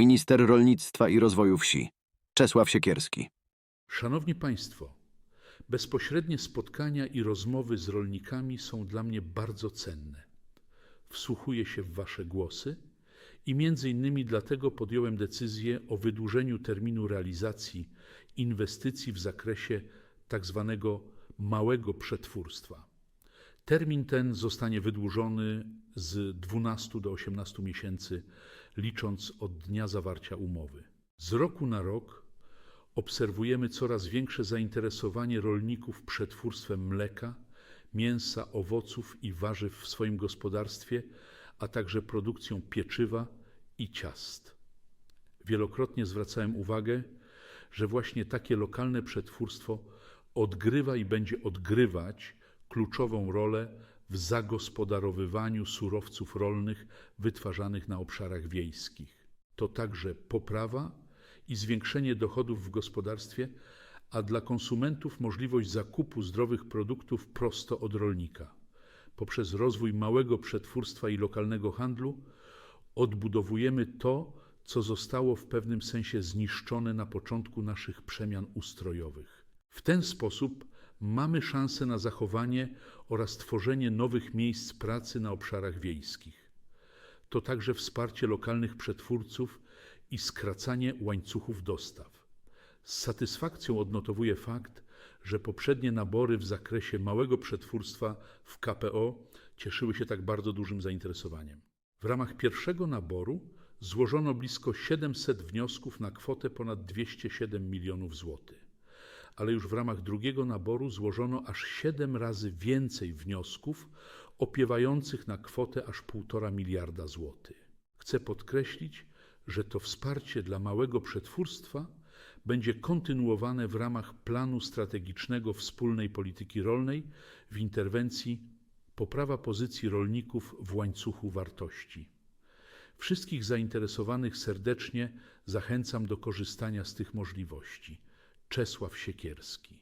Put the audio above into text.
Minister Rolnictwa i Rozwoju Wsi. Czesław Siekierski. Szanowni Państwo, bezpośrednie spotkania i rozmowy z rolnikami są dla mnie bardzo cenne. Wsłuchuję się w Wasze głosy i między innymi dlatego podjąłem decyzję o wydłużeniu terminu realizacji inwestycji w zakresie tak zwanego małego przetwórstwa. Termin ten zostanie wydłużony z 12 do 18 miesięcy, licząc od dnia zawarcia umowy. Z roku na rok obserwujemy coraz większe zainteresowanie rolników przetwórstwem mleka, mięsa, owoców i warzyw w swoim gospodarstwie, a także produkcją pieczywa i ciast. Wielokrotnie zwracałem uwagę, że właśnie takie lokalne przetwórstwo odgrywa i będzie odgrywać kluczową rolę w zagospodarowywaniu surowców rolnych wytwarzanych na obszarach wiejskich. To także poprawa i zwiększenie dochodów w gospodarstwie, a dla konsumentów możliwość zakupu zdrowych produktów prosto od rolnika. Poprzez rozwój małego przetwórstwa i lokalnego handlu odbudowujemy to, co zostało w pewnym sensie zniszczone na początku naszych przemian ustrojowych. W ten sposób mamy szansę na zachowanie oraz tworzenie nowych miejsc pracy na obszarach wiejskich. To także wsparcie lokalnych przetwórców i skracanie łańcuchów dostaw. Z satysfakcją odnotowuję fakt, że poprzednie nabory w zakresie małego przetwórstwa w KPO cieszyły się tak bardzo dużym zainteresowaniem. W ramach pierwszego naboru złożono blisko 700 wniosków na kwotę ponad 207 milionów złotych. Ale już w ramach drugiego naboru złożono aż 7 razy więcej wniosków opiewających na kwotę aż 1,5 miliarda złotych. Chcę podkreślić, że to wsparcie dla małego przetwórstwa będzie kontynuowane w ramach planu strategicznego wspólnej polityki rolnej w interwencji poprawa pozycji rolników w łańcuchu wartości. Wszystkich zainteresowanych serdecznie zachęcam do korzystania z tych możliwości. Czesław Siekierski.